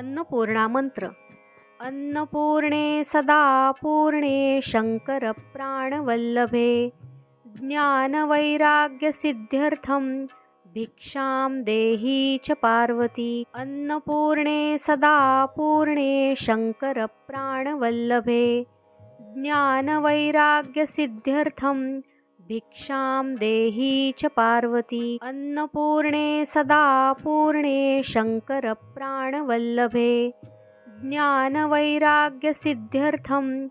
अन्नपूर्णा मंत्र अन्नपूर्णे सदा पूर्णे शङ्करप्राणवल्लभे। ज्ञानवैराग्यसिद्ध्यर्थं भिक्षां देही च पार्वती। अन्नपूर्णे सदा पूर्णे शङ्करप्राणवल्लभे। ज्ञानवैराग्यसिद्ध्यर्थं भिक्षां देही च पार्वती। अन्नपूर्णे सदा पूर्णे शङ्करप्राणवल्लभे। ज्ञानवैराग्यसिद्ध्यर्थं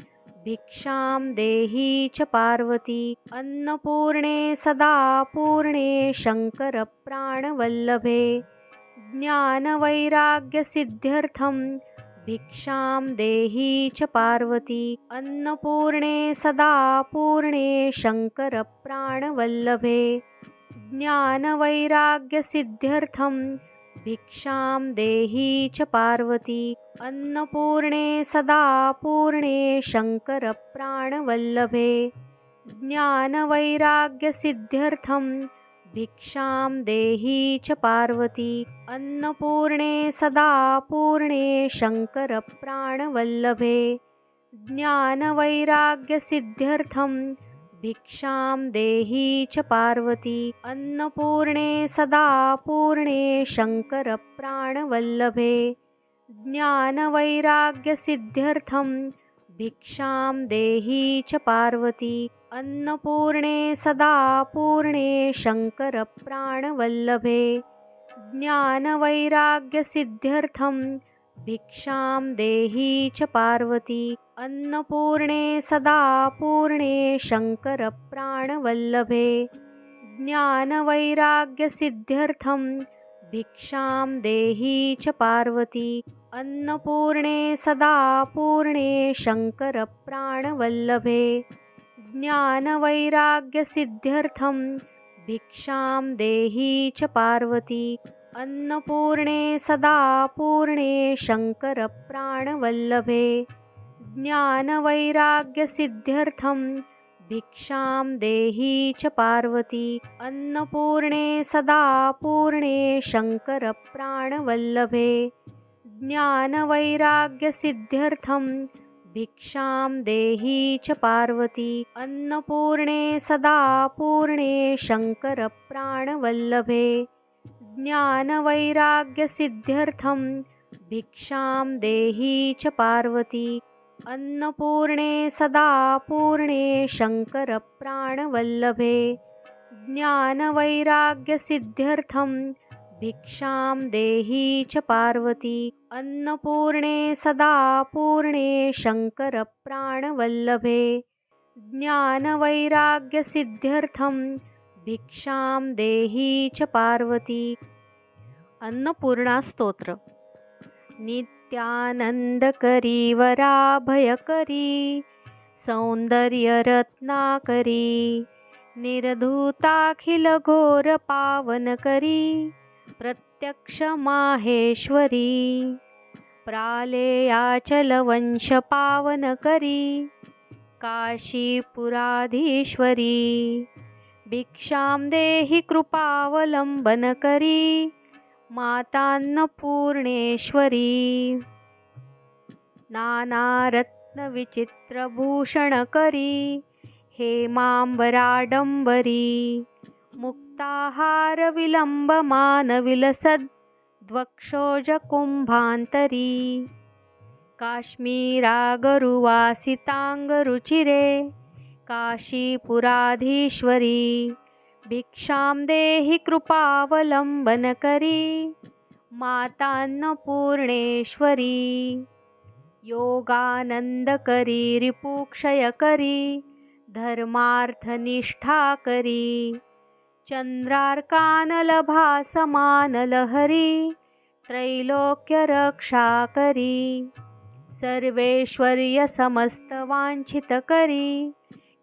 भिक्षां देही च पार्वती। अन्नपूर्णे सदा पूर्णे शङ्करप्राणवल्लभे। ज्ञानवैराग्यसिद्ध्यर्थं भिक्षां देही च पार्वती। अन्नपूर्णे सदा पूर्णे शङ्करप्राणवल्लभे। ज्ञानवैराग्यसिद्ध्यर्थं भिक्षां देही च पार्वती। अन्नपूर्णे सदा पूर्णे शङ्करप्राणवल्लभे। ज्ञानवैराग्यसिद्ध्यर्थं भिक्षां देही च पार्वती। अन्नपूर्णे सदा पूर्णे शङ्करप्राणवल्लभे। ज्ञानवैराग्यसिद्ध्यर्थं भिक्षां देही च पार्वती। अन्नपूर्णे सदा पूर्णे शङ्करप्राणवल्लभे। ज्ञानवैराग्यसिद्ध्यर्थं भिक्षां देही च पार्वती। अन्नपूर्णे सदा पूर्णे शङ्करप्राणवल्लभे ज्ञानवैराग्यसिद्ध्यर्थं भिक्षां देही च पार्वती। अन्नपूर्णे सदा पूर्णे शङ्करप्राणवल्लभे ज्ञानवैराग्यसिद्ध्यर्थं भिक्षां देही च पार्वती। अन्नपूर्णे सदा पूर्णे शङ्करप्राणवल्लभे ज्ञानवैराग्यसिद्ध्यर्थं भिक्षां देही च पार्वती। अन्नपूर्णे सदा पूर्णे शङ्करप्राणवल्लभे। ज्ञानवैराग्यसिद्ध्यर्थं भिक्षां देही च पार्वती। अन्नपूर्णे सदा पूर्णे शङ्करप्राणवल्लभे। ज्ञानवैराग्यसिद्ध्यर्थं भिक्षां देही च पार्वती। अन्नपूर्णे सदा पूर्णे शङ्करप्राणवल्लभे। ज्ञानवैराग्यसिद्ध्यर्थं भिक्षां देही च पार्वती। अन्नपूर्णे सदा पूर्णे शङ्करप्राणवल्लभे। ज्ञानवैराग्यसिद्ध्यर्थं भिक्षां देही च पार्वती। अन्नपूर्णे सदा पूर्णे शङ्करप्राणवल्लभे। ज्ञानवैराग्यसिद्ध्यर्थं भिक्षां देही च पार्वती। अन्नपूर्णा स्तोत्र नित्यानन्दकरी वराभयकरी सौन्दर्यरत्नाकरी निर्धूताखिलघोरपावनकरी। प्रत्यक्ष माहेश्वरी प्रालेयाचलवंश पावनकरी काशीपुराधीश्वरी। भिक्षां देहि कृपावलम्बनकरी मातान्नपूर्णेश्वरी। नानारत्नविचित्रभूषणकरी। हेमाम्बराडम्बरी मुक्ताहारविलम्बमानविलसद्वक्षोजकुम्भान्तरी काश्मीरागरुवासिताङ्गरुचिरे काशीपुराधीश्वरी। भिक्षां देहि कृपावलम्बनकरी। मातान्नपूर्णेश्वरी। योगानन्दकरी रिपुक्षयकरी। धर्मार्थनिष्ठाकरी। चन्द्रार्कानलभासमानलहरी त्रैलोक्यरक्षाकरी सर्वेश्वर्यसमस्तवाञ्छितकरी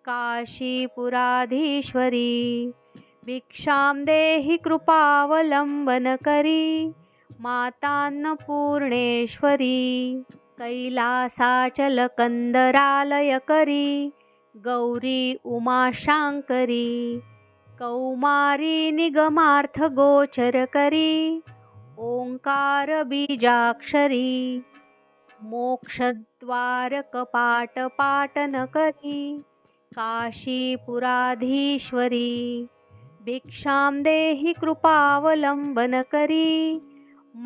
काशीपुराधीश्वरी भिक्षां देहि कृपावलम्बनकरी मातान्नपूर्णेश्वरी कैलासाचलकन्दरालयकरी गौरी उमाशाङ्करी कौमारी निगमार्थगोचरकरी ओंकार बीजाक्षरी मोक्षद्वारकपाट पाटन करी काशीपुराधीश्वरी भिक्षां देहि कृपावलंबन करी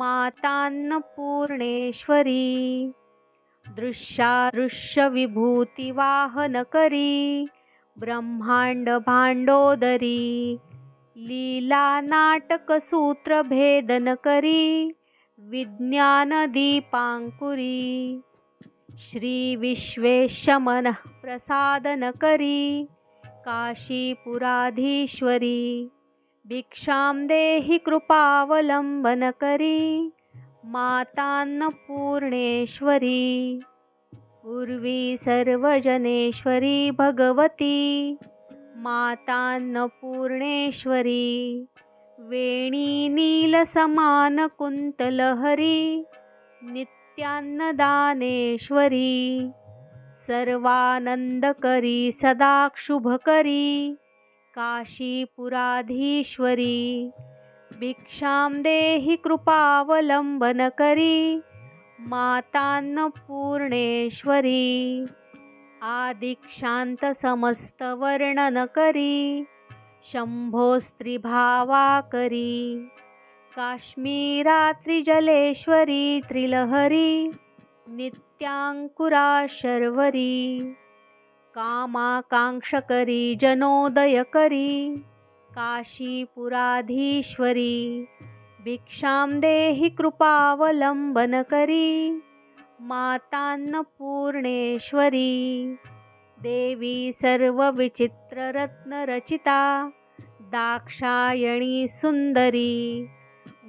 मातान्नपूर्णेश्वरी दृश्यादृश्यविभूतिवाहन करी ब्रह्मांड भांडोदरी लीला नाटक सूत्र भेदन करी विज्ञान दीपांकुरी श्री विश्वेशमन प्रसादन करी काशीपुराधीश्वरी भिक्षां देहि कृपावलंबन करी मातान्नपूर्णेश्वरी उर्वी सर्वजनेश्वरी भगवती मातान्नपूर्णेश्वरी वेणी नीलसमानकुन्तलहरी नित्यान्नदानेश्वरी सर्वानन्दकरी सदा शुभकरी काशीपुराधीश्वरी भिक्षां देहि कृपावलम्बनकरी करी मातान्नपूर्णेश्वरी आदिक्षांत समस्त वर्णन करी शंभो स्त्रीभावा करी काश्मीरात्रिजलेश्वरी त्रिलहरी नित्यांकुरा शर्वरी कामाकांक्षकरी जनोदयकरी काशीपुराधीश्वरी भिक्षां देहि कृपावलंबन करी मातान्नपूर्णेश्वरी। देवी सर्वविचित्ररत्नरचिता दाक्षायणी सुन्दरी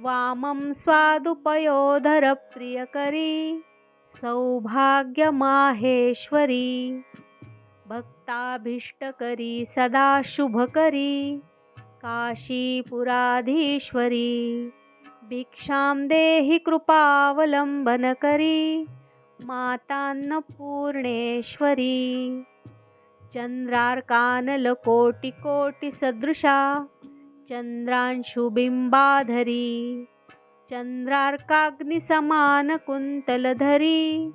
वामं स्वादुपयोधरप्रियकरी सौभाग्यमाहेश्वरी। भक्ताभीष्टकरी सदा शुभकरी काशीपुराधीश्वरी। भिक्षां देहि कृपावलंबन करी मातान्नपूर्णेश्वरी। चन्द्रार्कानलकोटिकोटिसदृशा चन्द्रांशुबिम्बाधरी। चन्द्रार्काग्निसमानकुन्तलधरी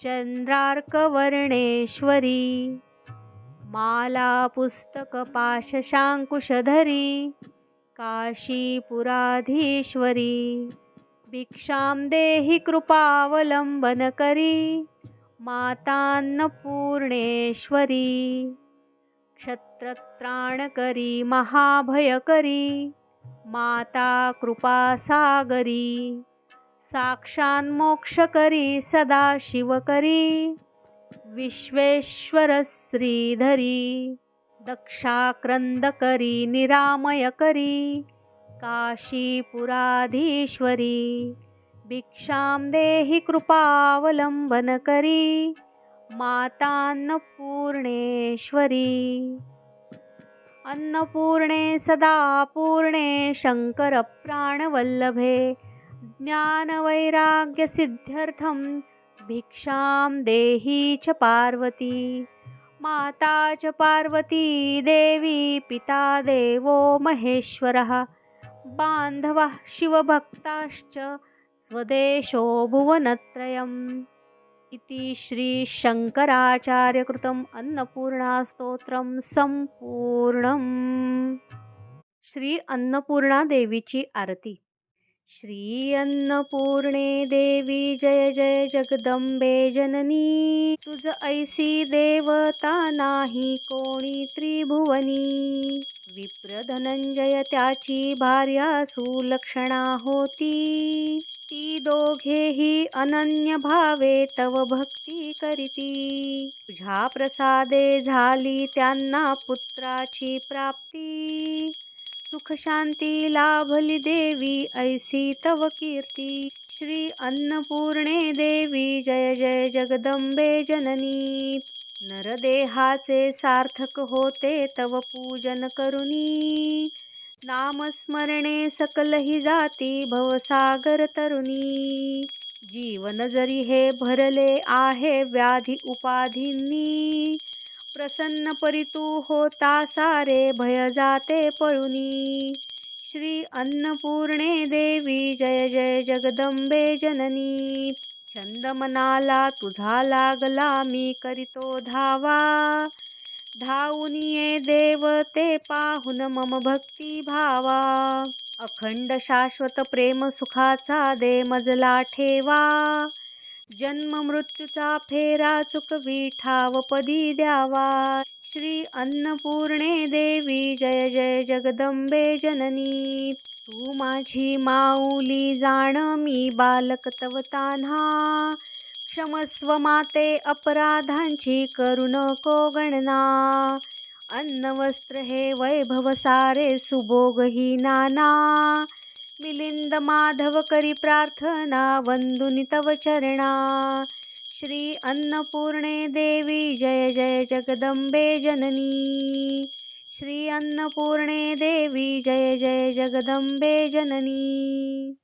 चन्द्रार्कवर्णेश्वरी। मालापुस्तकपाशशाङ्कुशधरी। काशीपुराधीश्वरी भिक्षां देहि कृपावलंबन करी मातान्नपूर्णेश्वरी क्षत्रत्राणकरी महाभयकरी माता कृपासागरी साक्षान्मोक्षकरी सदाशिवकरी विश्वेश्वर श्रीधरी शिवकरी दक्षाक्रन्दकरी निरामयकरी काशीपुराधीश्वरी भिक्षां देहि कृपावलंबन करी मातान्नपूर्णेश्वरी। अन्नपूर्णे सदा पूर्णे शङ्करप्राणवल्लभे ज्ञानवैराग्यसिद्ध्यर्थं भिक्षां देहि च पार्वती। माता च पार्वती देवी पिता देवो महेश्वरः। बान्धवः शिवभक्ताश्च स्वदेशो भुवनत्रयम्। इति श्रीशङ्कराचार्यकृतम् अन्नपूर्णास्तोत्रं सम्पूर्णम्। श्री अन्नपूर्णा देवीची आरती। श्री अन्नपूर्णे देवी जय जय जगदंबे जननी। तुझ ऐसी देवता नाही कोणी त्रिभुवनी। विप्र धनंजय त्याची भार्या सुलक्षणा होती। ती दोघेही अनन्य भावे तव भक्ती करीती। तुझ्या प्रसादे झाली त्यांना पुत्राची प्राप्ती। सुख शांती लाभली देवी ऐसी तव कीर्ती. श्री अन्नपूर्णे देवी जय जय जगदंबे जननी. नरदेहाचे सार्थक होते तव पूजन करुनी. नामस्मरणे सकलही जाती भवसागर तरुणी जीवन जरी हे भरले आहे व्याधी उपाधींनी प्रसन्न परितू होता सारे भय जाते पळुनी. श्री अन्नपूर्णे देवी जय जय जगदंबे जननी. छंद मनाला तुझा लागला मी करितो धावा. धावून देव देवते पाहुन मम भक्ती भावा. अखंड शाश्वत प्रेम सुखाचा दे मजला ठेवा. जन्म मृत्यूचा फेरा चुकवी ठावपदी द्यावा. श्री अन्नपूर्णे देवी जय जय जगदंबे जननी. तू माझी माऊली जाण मी बालक तव तान्हा. क्षमस्व माते अपराधांची करू नको गणना. अन्न वस्त्र हे वैभव सारे सुभोग ही नाना. मिलिंद माधव करी प्रार्थना वंदुनी तव चरणा। श्री अन्नपूर्णे देवी जय जय जगदंबे जननी। श्री अन्नपूर्णे देवी जय जय जगदंबे जननी।